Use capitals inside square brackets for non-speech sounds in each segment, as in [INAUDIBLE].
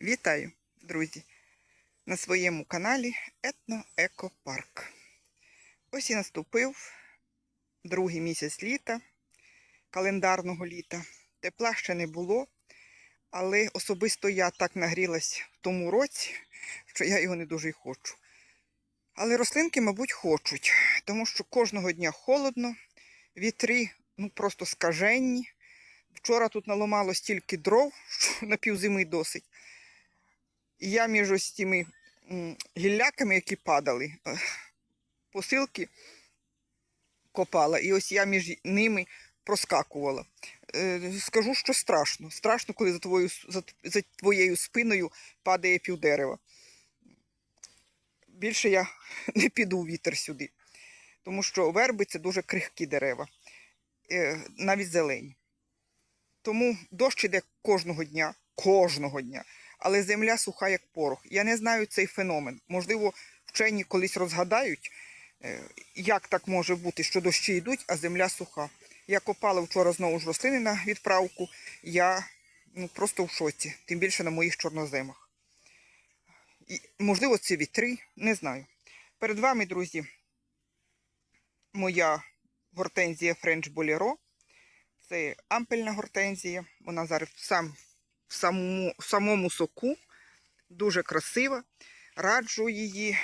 Вітаю, друзі, на своєму каналі Етно-Екопарк. Ось і наступив другий місяць літа, календарного літа. Тепла ще не було, але особисто я так нагрілась в тому році, що я його не дуже й хочу. Але рослинки, мабуть, хочуть, тому що кожного дня холодно, вітри ну просто скаженні. Вчора тут наламало стільки дров, що на півзими досить. І я між ось тими гілляками, які падали, посилки копала, і ось я між ними проскакувала. Е, Скажу, що страшно. Страшно, коли за твоєю, с- за, за твоєю спиною падає півдерева. Більше я [LAUGHS] не піду вітер сюди, тому що верби це дуже крихкі дерева, е, навіть зелені. Тому дощ іде кожного дня, кожного дня, але земля суха, як порох. Я не знаю цей феномен. Можливо, вчені колись розгадають, е, як так може бути, що дощі йдуть, а земля суха. Я копала вчора знову ж рослини на відправку. Я ну, просто в шоці, тим більше на моїх чорноземах. І, можливо, це вітри, не знаю. Перед вами, друзі, моя гортензія Френч Боліро. Це ампельна гортензія. Вона зараз сам, в, самому, в самому соку. Дуже красива. Раджу її. Е,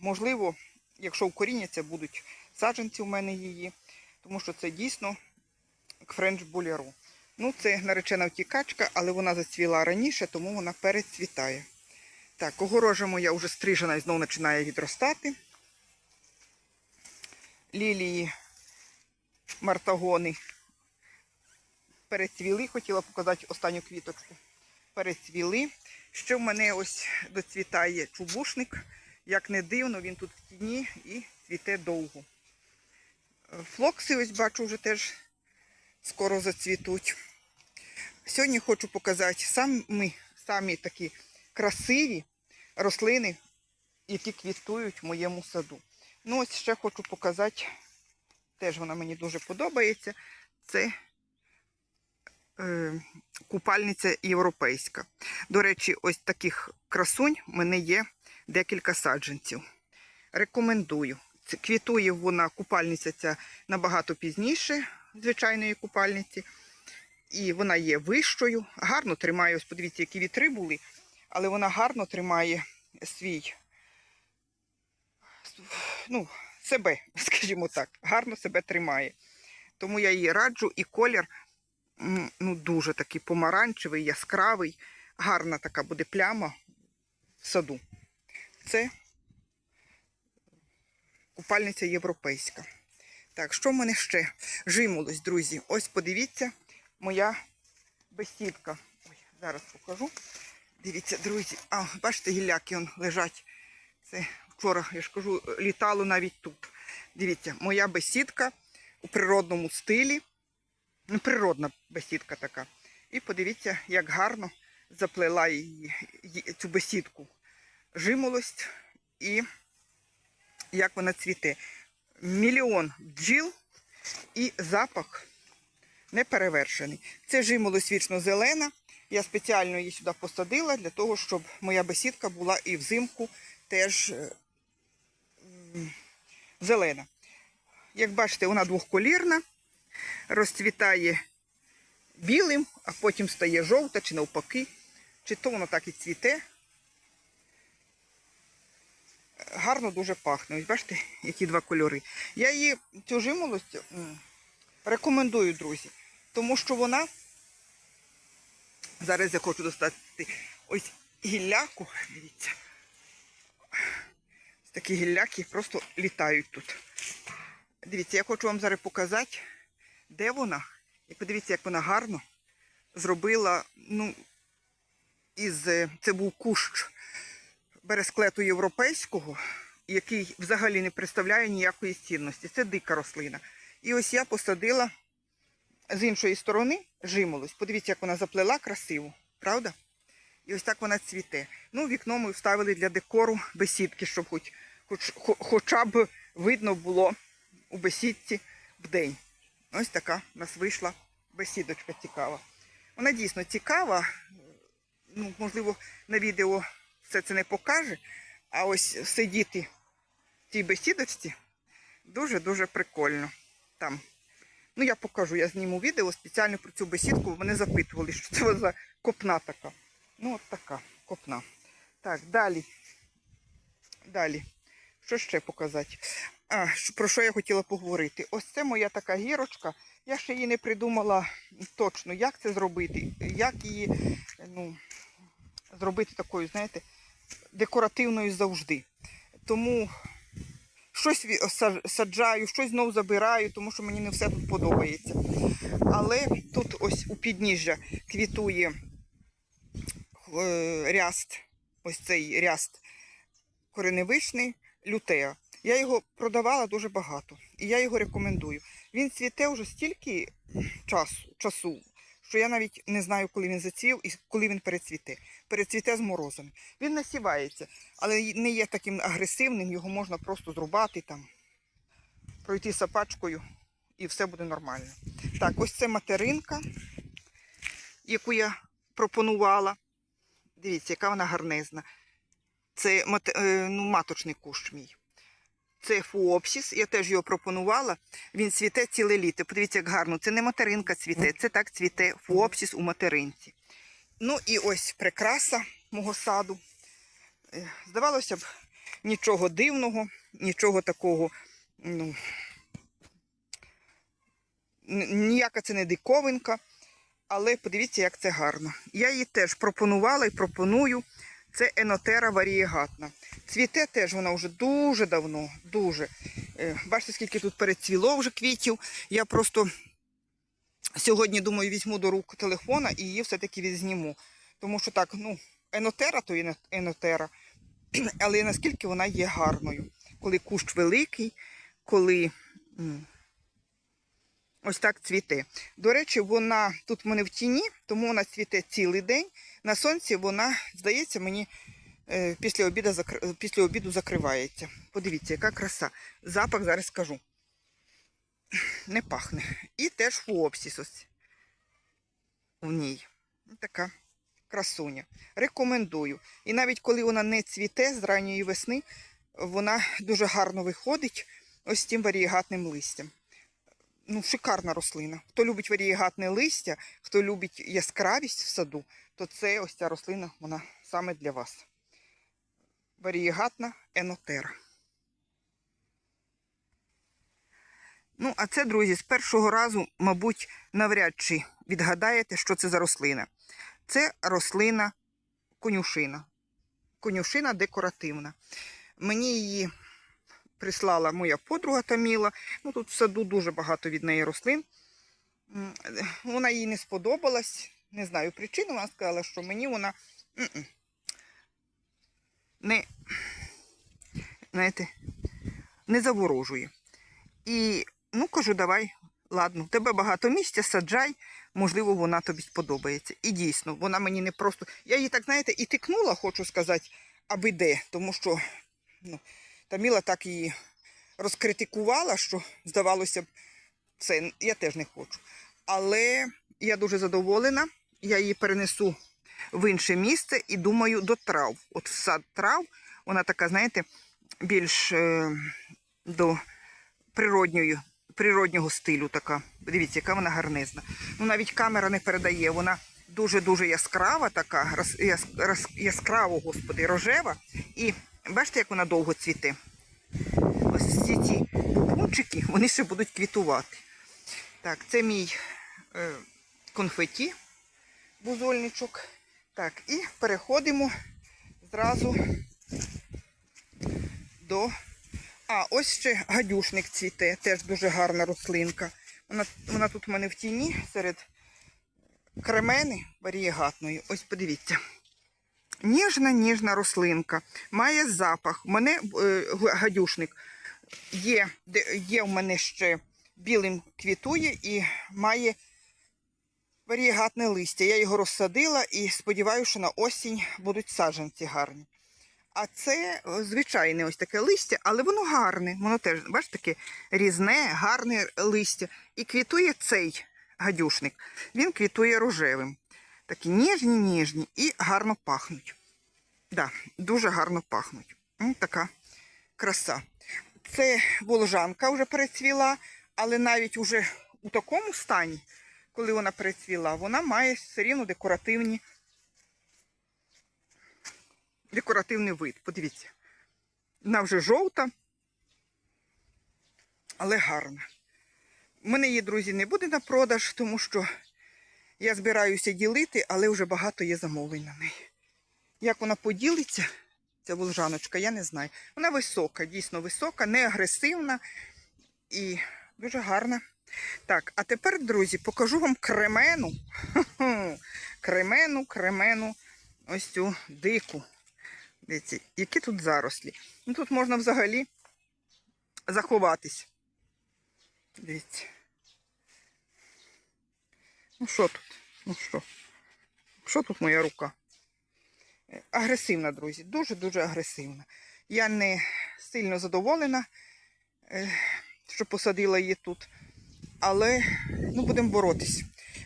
Можливо, якщо вкоріняться, будуть саджанці у мене її, тому що це дійсно френч боліро. Ну, це наречена втікачка, але вона зацвіла раніше, тому вона перецвітає. Так, огорожа моя вже стрижена і знову починає відростати. Лілії мартагони перецвіли, хотіла показати останню квіточку. Перецвіли. Ще в мене ось доцвітає чубушник. Як не дивно, він тут в тіні і цвіте довго. Флокси, ось бачу, вже теж скоро зацвітуть. Сьогодні хочу показати самі, самі такі красиві рослини, які квітують в моєму саду. Ну, ось ще хочу показати, теж вона мені дуже подобається. Це купальниця європейська. До речі, ось таких красунь в мене є декілька саджанців. Рекомендую. Квітує вона купальниця ця набагато пізніше звичайної купальниці. І вона є вищою, гарно тримає, ось подивіться, які вітри були, але вона гарно тримає свій, ну, себе, [LAUGHS] скажімо так, гарно себе тримає. Тому я її раджу, і колір ну, дуже такий помаранчевий, яскравий, гарна така буде пляма в саду. Це купальниця європейська. Так, що в мене ще? Жимолось, друзі. Ось подивіться, моя бесідка. Ой, зараз покажу. Дивіться, друзі. А, бачите, гілляки он лежать. Це вчора, я ж кажу, літало навіть тут. Дивіться, моя бесідка у природному стилі. Ну, природна бесідка така. І подивіться, як гарно заплела її, цю бесідку. Жимолость і як вона цвіте. Мільйон бджіл і запах неперевершений. Це жимолость вічно зелена. Я спеціально її сюди посадила для того, щоб моя бесідка була і взимку теж е, зелена. Як бачите, вона двохколірна, розцвітає білим, а потім стає жовта чи навпаки. Чи то воно так і цвіте. Гарно дуже пахне. Ось бачите, які два кольори. Я її цю жимолость рекомендую, друзі, тому що вона. Зараз я хочу достати ось гілляку. Дивіться. Такі гілляки просто літають тут. Дивіться, я хочу вам зараз показати, де вона. І подивіться, як вона гарно зробила. Ну, із е, це був кущ бересклету європейського, який взагалі не представляє ніякої цінності. Це дика рослина. І ось я посадила з іншої сторони жимолость. Подивіться, як вона заплела красиво, правда? І ось так вона цвіте. Ну, вікно ми вставили для декору бесідки, щоб хоч, хоч, хоча б видно було у бесідці вдень. Ось така у нас вийшла бесідочка цікава. Вона дійсно цікава. ну, можливо, на відео все це не покаже, а ось сидіти в тій бесідочці дуже-дуже прикольно. Там. Ну, я покажу, я зніму відео спеціально про цю бесідку. Мене запитували, що це за копна така. Ну, от така копна. Так, далі. Далі. Що ще показати? Про що я хотіла поговорити? Ось це моя така гірочка. Я ще її не придумала точно, як це зробити, як її ну, зробити такою, знаєте, декоративною завжди. Тому щось саджаю, щось знову забираю, тому що мені не все тут подобається. Але тут ось у підніжжя квітує е, ряст, ось цей ряст кореневичний лютеа. Я його продавала дуже багато, і я його рекомендую. Він цвіте вже стільки часу, часу, що я навіть не знаю, коли він зацвів і коли він перецвіте. Перецвіте з морозами. Він насівається, але не є таким агресивним, його можна просто зрубати там, пройти сапачкою і все буде нормально. Так, ось це материнка, яку я пропонувала. Дивіться, яка вона гарнезна. Це е, ну, маточний кущ мій. Це фуопсіс, я теж його пропонувала. Він цвіте ціле літо. Подивіться, як гарно. Це не материнка цвіте, це так цвіте фуопсіс у материнці. Ну і ось прикраса мого саду. Е, Здавалося б, нічого дивного, нічого такого. Ну, ніяка це не диковинка. Але подивіться, як це гарно. Я її теж пропонувала і пропоную. Це енотера варієгатна. Цвіте теж вона вже дуже давно, дуже. Е, Бачите, скільки тут перецвіло вже квітів. Я просто сьогодні, думаю, візьму до рук телефона і її все-таки відзніму. Тому що так, ну, енотера то енотера. [CLEARS THROAT] Але наскільки вона є гарною. Коли кущ великий, коли ось так цвіте. До речі, вона тут в мене в тіні, тому вона цвіте цілий день. На сонці вона, здається, мені е, після обіду, після обіду закривається. Подивіться, яка краса. Запах зараз скажу. Не пахне. І теж фуопсіс ось в ній. Така красуня. Рекомендую. І навіть коли вона не цвіте з ранньої весни, вона дуже гарно виходить ось з тим варієгатним листям. Ну, шикарна рослина. Хто любить варієгатне листя, хто любить яскравість в саду, то це ось ця рослина, вона саме для вас. Варієгатна енотера. Ну, а це, друзі, з першого разу, мабуть, навряд чи відгадаєте, що це за рослина. Це рослина конюшина. Конюшина декоративна. Мені її прислала моя подруга Таміла. Ну, тут в саду дуже багато від неї рослин. Вона їй не сподобалась. Не знаю причину, вона сказала, що мені вона не, знаєте, не заворожує. І ну кажу, давай, ладно, в тебе багато місця, саджай, можливо, вона тобі сподобається. І дійсно, вона мені не просто. Я її так, знаєте, і тикнула, хочу сказати, аби де, тому що ну, Таміла так її розкритикувала, що здавалося б, це я теж не хочу. Але я дуже задоволена. Я її перенесу в інше місце і думаю до трав. От в сад трав, вона така, знаєте, більш е, до природньої, природнього стилю така. Дивіться, яка вона гарнезна. Ну навіть камера не передає. Вона дуже-дуже яскрава, така, роз, яс, роз, яскраво, господи, рожева. І бачите, як вона довго цвіте. Ось всі ці бубончики, [LAUGHS] вони ще будуть квітувати. Так, це мій е, конфеті, бузольничок. Так, і переходимо зразу до. А, ось ще гадюшник цвіте, теж дуже гарна рослинка. Вона, вона тут в мене в тіні серед кремени варієгатної. Ось подивіться. Ніжна, ніжна рослинка. Має запах. У мене е, гадюшник є, де, є в мене ще білим квітує і має варієгатне листя. Я його розсадила і сподіваюся, що на осінь будуть саджанці гарні. А це е, звичайне ось таке листя, але воно гарне. Воно теж, бачите, таке різне, гарне листя. І квітує цей гадюшник. Він квітує рожевим. Такі ніжні, ніжні і гарно пахнуть. Да, дуже гарно пахнуть. М, така краса. Це волжанка вже перецвіла, але навіть уже у такому стані, коли вона перецвіла, вона має все рівно декоративні, декоративний вид. Подивіться. Вона вже жовта, але гарна. У мене її, друзі, не буде на продаж, тому що я збираюся ділити, але вже багато є замовлень на неї. Як вона поділиться, ця волжаночка, я не знаю. Вона висока, дійсно висока, не агресивна і дуже гарна. Так, а тепер, друзі, покажу вам кремену. [LAUGHS] Кремену, кремену, ось цю дику. Дивіться, які тут зарослі. Ну, тут можна взагалі заховатись. Дивіться. Ну що тут? Ну що? Що тут моя рука? Агресивна, друзі, дуже-дуже агресивна. Я не сильно задоволена, е, що посадила її тут. Але ну, будемо боротись.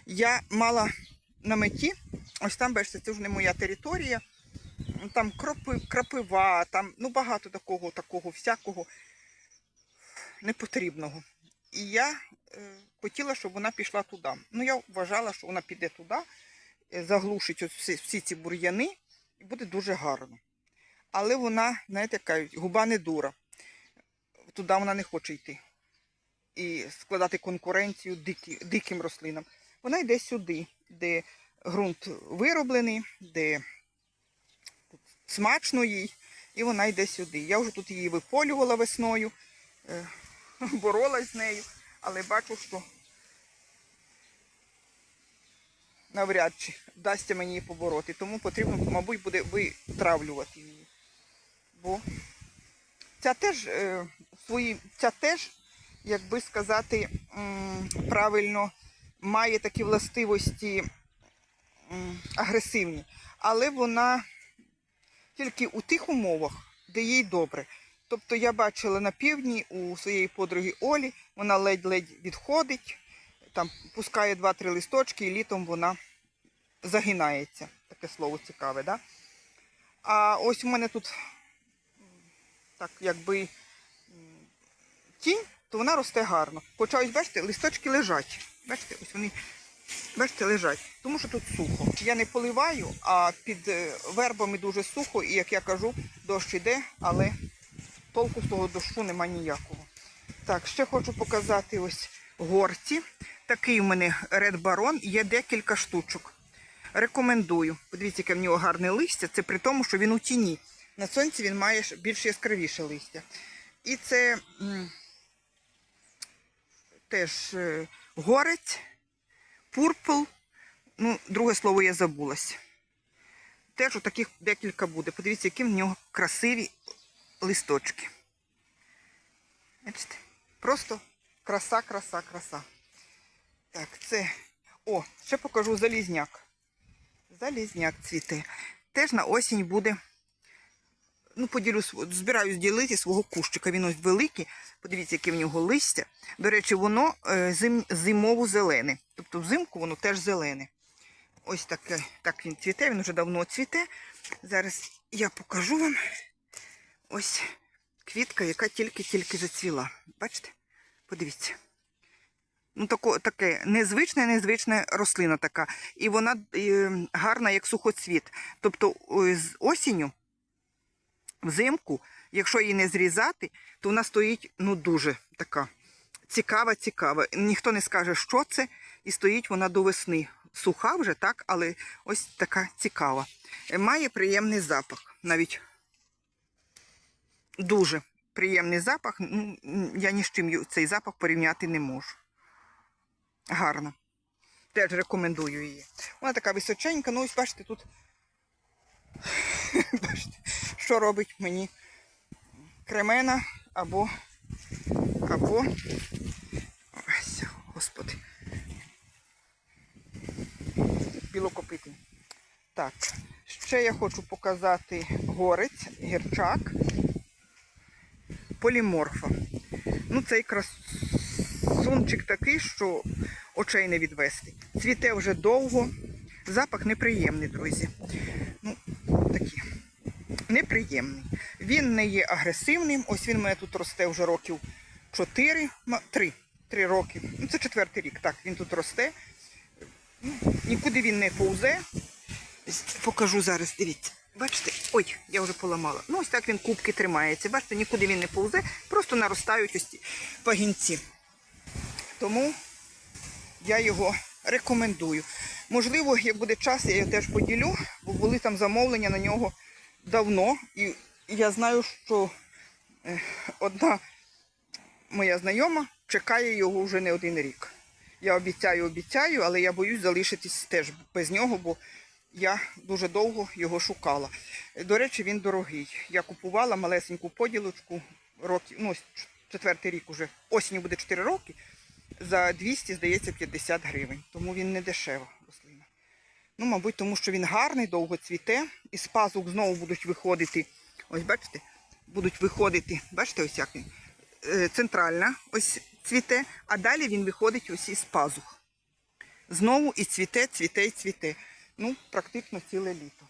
Я мала на меті, ось там, бачите, це вже не моя територія. Там кропи, крапива, там ну, багато такого, такого всякого непотрібного. І я е, хотіла, щоб вона пішла туди. Ну, я вважала, що вона піде туди, е, заглушить всі, всі ці бур'яни, і буде дуже гарно. Але вона, знаєте, кажуть, губа не дура. Туди вона не хоче йти. І складати конкуренцію дикі, диким рослинам. Вона йде сюди, де ґрунт вироблений, де смачно їй, і вона йде сюди. Я вже тут її виполювала весною, е, [LAUGHS] боролась з нею, але бачу, що навряд чи вдасться мені її побороти. Тому потрібно, мабуть, буде витравлювати її. Бо ця теж е, свої, ця теж, як би сказати, правильно, має такі властивості агресивні, але вона тільки у тих умовах, де їй добре. Тобто я бачила на півдні у своєї подруги Олі, вона ледь-ледь відходить, там пускає 2-3 листочки, і літом вона загинається. Таке слово цікаве, да? А ось у мене тут так, якби тінь, то вона росте гарно. Хоча ось бачите, листочки лежать. Бачите, ось вони бачите, лежать. Тому що тут сухо. Я не поливаю, а під е, вербами дуже сухо, і як я кажу, дощ іде, але толку з того дощу нема ніякого. Так, ще хочу показати ось горці. Такий у мене Red Baron, є декілька штучок. Рекомендую. Подивіться, яке в нього гарне листя. Це при тому, що він у тіні. На сонці він має більш яскравіше листя. І це теж е, горець, пурпл. Ну, друге слово я забулась. Теж таких декілька буде. Подивіться, які в нього красиві листочки. Бачите? Просто краса, краса, краса. Так, це. О, ще покажу залізняк. Залізняк цвіте. Теж на осінь буде. Ну, поділю, збираюсь ділити свого кущика. Він ось великий. Подивіться, яке в нього листя. До речі, воно е, зим, зимово зелене. Тобто взимку воно теж зелене. Ось таке, так він цвіте, він вже давно цвіте. Зараз я покажу вам ось квітка, яка тільки-тільки зацвіла. Бачите? Подивіться. Ну, тако, таке незвична, незвична рослина така. І вона е, гарна, як сухоцвіт. Тобто з осінню, взимку, якщо її не зрізати, то вона стоїть ну, дуже така цікава, цікава. Ніхто не скаже, що це, і стоїть вона до весни. Суха вже, так, але ось така цікава. Е, Має приємний запах. Навіть дуже приємний запах. Ну, я ні з чим цей запах порівняти не можу. Гарно. Теж рекомендую її. Вона така височенька, ну ось бачите, тут [LAUGHS] що робить мені кремена або або ось, господи. Білокопитий. Так, ще я хочу показати горець, гірчак, поліморфа. Ну, цей красунчик такий, що очей не відвести. Цвіте вже довго, Запах неприємний, друзі. Неприємний. Він не є агресивним. Ось він у мене тут росте вже років 4, 3, 3 роки. Ну, це четвертий рік. Так, він тут росте. Ну, нікуди він не повзе. Покажу зараз, дивіться. Бачите? Ой, я вже поламала. Ну, ось так він кубки тримається. Бачите, нікуди він не повзе, просто наростають ось ці пагінці. Тому я його рекомендую. Можливо, як буде час, я його теж поділю, бо були там замовлення на нього давно. І я знаю, що е, одна моя знайома чекає його вже не один рік. Я обіцяю, обіцяю, але я боюсь залишитись теж без нього, бо я дуже довго його шукала. До речі, він дорогий. Я купувала малесеньку поділочку років, ну, четвертий рік уже, осінню буде 4 роки, за 200, здається, 50 гривень. Тому він не рослина. Ну, мабуть, тому що він гарний, довго цвіте, і з пазух знову будуть виходити. Ось бачите, будуть виходити, бачите, ось як він. Е, Центральна ось цвіте, а далі він виходить ось із пазух. Знову і цвіте, цвіте і цвіте. Ну, практично ціле літо.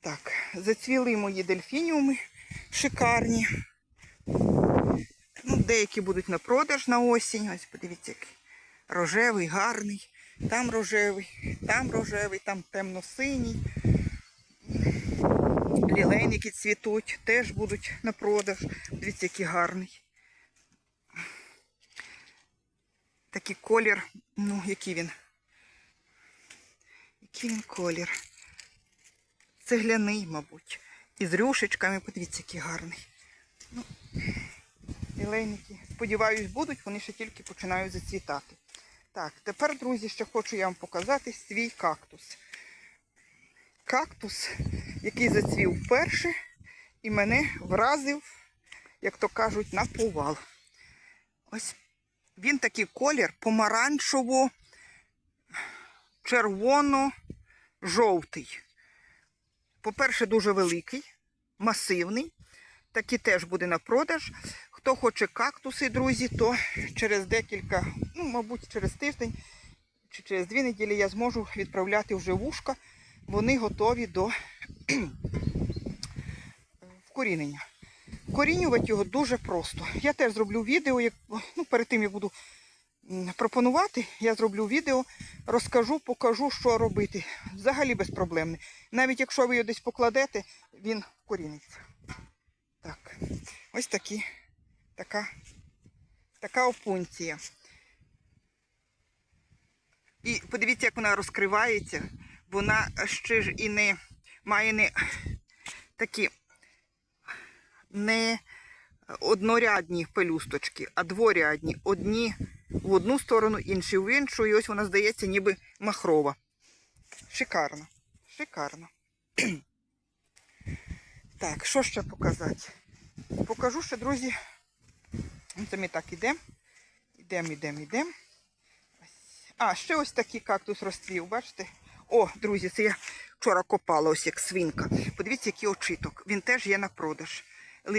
Так, зацвіли мої дельфініуми шикарні. Ну, деякі будуть на продаж на осінь. Ось подивіться, який рожевий, гарний. Там рожевий, там рожевий, там темно-синій. Лілейники цвітуть, теж будуть на продаж. Дивіться, який гарний. Такий колір, ну, який він? Який він колір? Цегляний, мабуть. І з рюшечками, подивіться, який гарний. Ну, Лілейники, сподіваюсь, будуть, вони ще тільки починають зацвітати. Так, тепер, друзі, ще хочу я вам показати свій кактус. Кактус, який зацвів вперше і мене вразив, як то кажуть, на повал. Ось він такий колір помаранчево червоно-жовтий. По-перше, дуже великий, масивний. Такий теж буде на продаж. Хто хоче кактуси, друзі, то через декілька, ну, мабуть, через тиждень чи через дві неділі я зможу відправляти вже вушка. Вони готові до [CLEARS THROAT] вкорінення. Вкорінювати його дуже просто. Я теж зроблю відео, як, ну, перед тим як буду пропонувати, я зроблю відео, розкажу, покажу, що робити. Взагалі безпроблемне. Навіть якщо ви його десь покладете, він вкоріниться. Так, ось такі, така, така опунція. І подивіться, як вона розкривається. Вона ще ж і не має не такі не однорядні пелюсточки, а дворядні. Одні в одну сторону, інші в іншу. І ось вона здається ніби махрова. Шикарно. Шикарно. [CLEARS THROAT] Так, що ще показати? Покажу ще, друзі. Ну, Це ми так ідемо. Ідемо, ідемо, ідемо. А, ще ось такий кактус розцвів, бачите? О, друзі, це я вчора копала, ось як свинка. Подивіться, який очиток. Він теж є на продаж.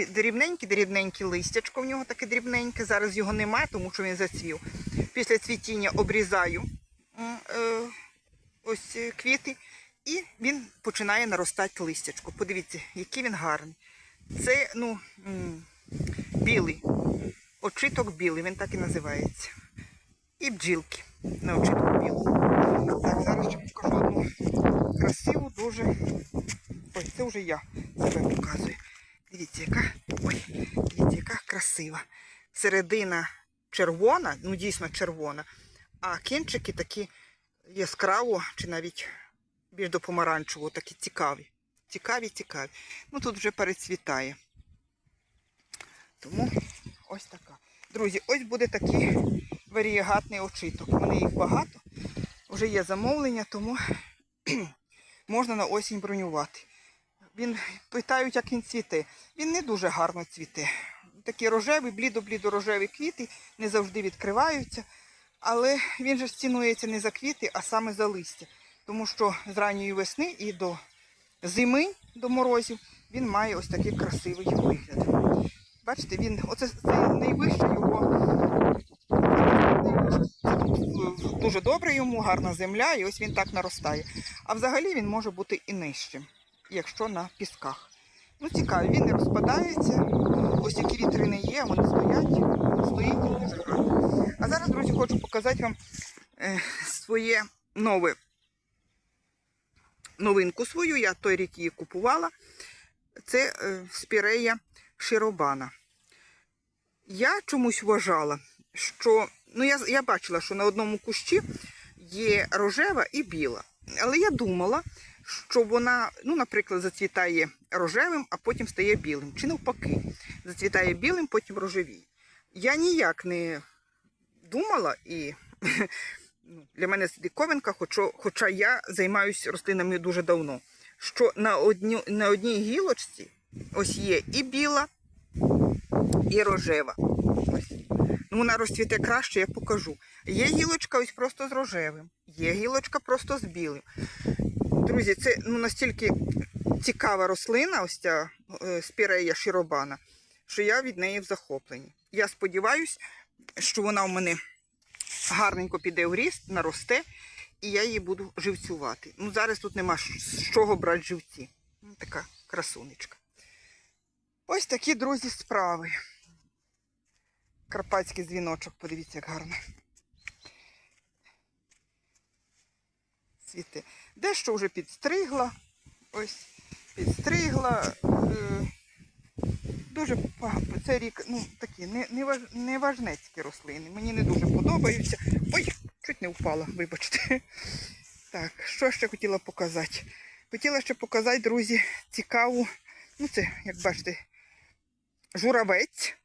Дрібненький, дрібненький листячко в нього таке дрібненьке. Зараз його немає, тому що він зацвів. Після цвітіння обрізаю е, ось е, квіти, і він починає наростати листячко. Подивіться, який він гарний. Це, ну, білий. Очиток білий, він так і називається. І бджілки на очитку білому. Так, зараз ще покажу одну красиву, дуже. Ой, це вже я себе показую. Дивіться, яка. Ой, дивіться, яка красива. Середина червона, ну дійсно червона, а кінчики такі яскраво, чи навіть більш до помаранчевого, такі цікаві. Цікаві, цікаві. Ну тут вже перецвітає. Тому ось така. Друзі, ось буде такий варієгатний очиток. У мене їх багато. Вже є замовлення, тому [CLEARS THROAT] можна на осінь бронювати. Він питають, як він цвіте. Він не дуже гарно цвіте. Такі рожеві, блідо-блідо-рожеві квіти не завжди відкриваються. Але він же ж цінується не за квіти, а саме за листя. Тому що з ранньої весни і до зими, до морозів, він має ось такий красивий вигляд. Бачите, він, оце це найвище його дуже добрий йому, гарна земля, і ось він так наростає. А взагалі він може бути і нижчим, якщо на пісках. Ну, цікаво, він не розпадається. Ось які вітрини є, вони стоять, стоїть дуже гарно. А зараз, друзі, хочу показати вам е, своє нове новинку свою. Я той рік її купувала. Це е, спірея широбана. Я чомусь вважала, що ну я, я бачила, що на одному кущі є рожева і біла. Але я думала, що вона, ну, наприклад, зацвітає рожевим, а потім стає білим. Чи навпаки, зацвітає білим, потім рожевіє. Я ніяк не думала і ну, для мене хоча, хоча я займаюся рослинами дуже давно. Що на, одні, на одній гілочці ось є і біла, і рожева. Ну, вона розцвіте краще, я покажу. Є гілочка ось просто з рожевим, є гілочка просто з білим. Друзі, це ну, настільки цікава рослина, ось ця е, спірея широбана, що я від неї в захопленні. Я сподіваюся, що вона у мене гарненько піде в ріст, наросте, і я її буду живцювати. Ну, зараз тут нема з чого брати живці. Ну, така красунечка. Ось такі, друзі, справи. Карпатський дзвіночок, подивіться, як гарно. Цвіти. Дещо вже підстригла. Ось, підстригла. Е, дуже багато. Це рік, ну, такі не, не, важ, не важнецькі рослини. Мені не дуже подобаються. Ой, чуть не впала, вибачте. Так, що ще хотіла показати? Хотіла ще показати, друзі, цікаву, ну це, як бачите, журавець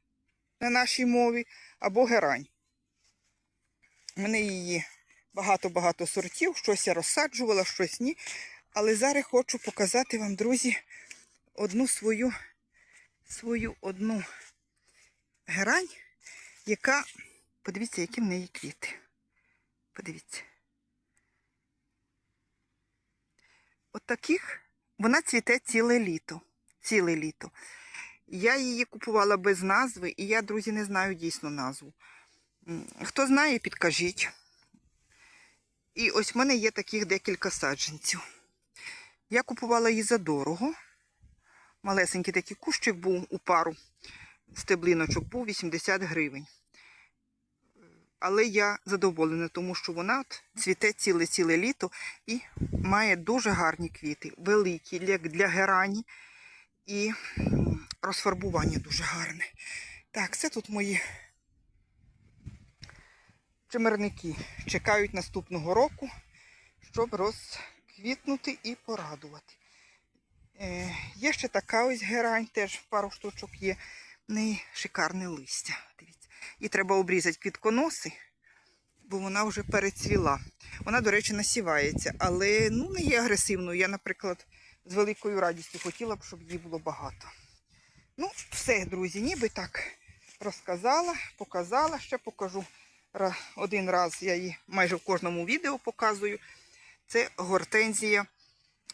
на нашій мові або герань. У мене її багато-багато сортів, щось я розсаджувала, щось ні. Але зараз хочу показати вам, друзі, одну свою, свою одну герань, яка, подивіться, які в неї квіти. Подивіться. От таких вона цвіте ціле літо. Ціле літо. Я її купувала без назви, і я, друзі, не знаю дійсно назву. Хто знає, підкажіть. І ось в мене є таких декілька саджанців. Я купувала її за дорого. Малесенький такий кущик був у пару стеблиночок, був 80 гривень. Але я задоволена, тому що вона цвіте ціле-ціле літо і має дуже гарні квіти, великі для, для герані і розфарбування дуже гарне. Так, це тут мої чимерники. Чекають наступного року, щоб розквітнути і порадувати. Е, є ще така ось герань, теж пару штучок є. В неї шикарне листя. Дивіться. І треба обрізати квітконоси, бо вона вже перецвіла. Вона, до речі, насівається, але ну, не є агресивною. Я, наприклад, з великою радістю хотіла б, щоб її було багато. Ну, все, друзі, ніби так розказала, показала, ще покажу. Один раз я її майже в кожному відео показую. Це гортензія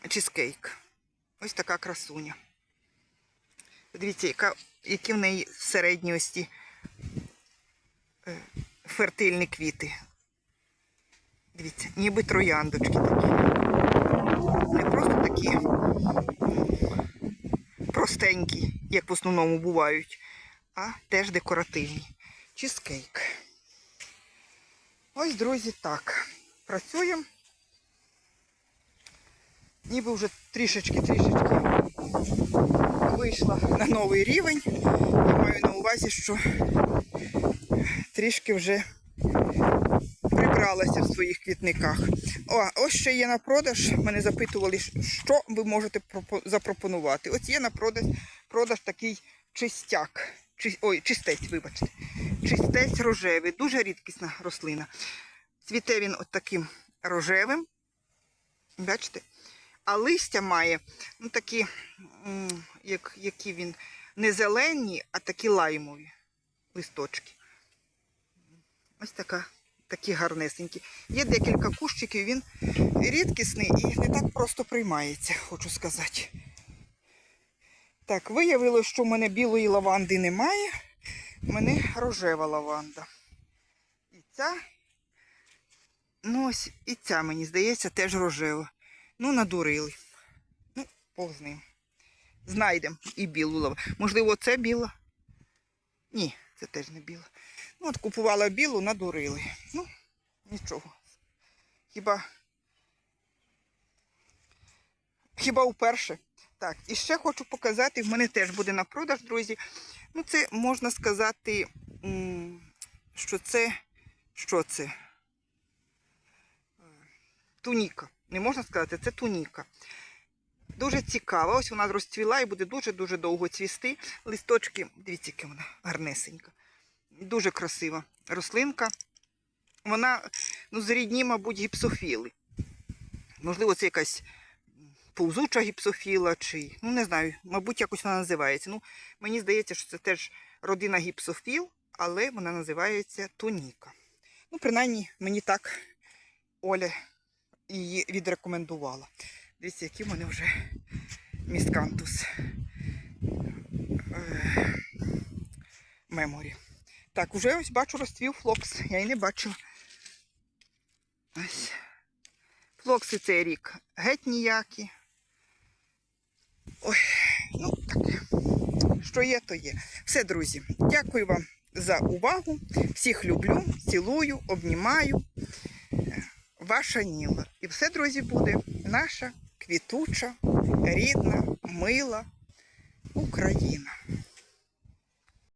чизкейк. Ось така красуня. Подивіться, яка, які в неї середні ось ті е, фертильні квіти. Дивіться, ніби трояндочки такі. Не просто такі простенькі, як в основному бувають, а теж декоративні. Чизкейк. Ось, друзі, так. Працюємо. Ніби вже трішечки-трішечки вийшла на новий рівень. Я маю на увазі, що трішки вже прибралася в своїх квітниках. О, ось ще є на продаж. Мене запитували, що ви можете запропонувати. Ось є на продаж, продаж такий чистяк. Чи, ой, чистець, вибачте. Чистець рожевий, дуже рідкісна рослина. Цвіте він от таким рожевим. Бачите? А листя має ну, такі, як, які він не зелені, а такі лаймові листочки. Ось така, такі гарнесенькі. Є декілька кущиків, він рідкісний і не так просто приймається, хочу сказати. Так, виявилось, що в мене білої лаванди немає. У мене рожева лаванда. І ця Ну, ось і ця, мені здається, теж рожева. Ну, надурили. Ну, Бог ним. Знайдемо і білу лаву. Можливо, це біла? Ні, це теж не біла. Ну, от купувала білу, надурили. Ну, нічого. Хіба. Хіба вперше? Так, і ще хочу показати, в мене теж буде на продаж, друзі. Ну, це можна сказати, що це. Що це? Туніка. Не можна сказати, це туніка. Дуже цікава. Ось вона розцвіла і буде дуже-дуже довго цвісти. Листочки, дивіться, яка вона гарнесенька. Дуже красива рослинка. Вона, ну, з рідні, мабуть, гіпсофіли. Можливо, це якась повзуча гіпсофіла, чи, ну не знаю, мабуть, якось вона називається. Ну, мені здається, що це теж родина гіпсофіл, але вона називається туніка. Ну, принаймні, мені так Оля її відрекомендувала. Дивіться, які в мене вже міскантус е, меморі. Так, уже ось бачу розцвів флокс. Я і не бачила. Ось. Флокси цей рік геть ніякі. Ой, ну таке. Що є, то є. Все, друзі. Дякую вам за увагу. Всіх люблю, цілую, обнімаю. Ваша Ніла. І все, друзі, буде наша квітуча, рідна, мила Україна.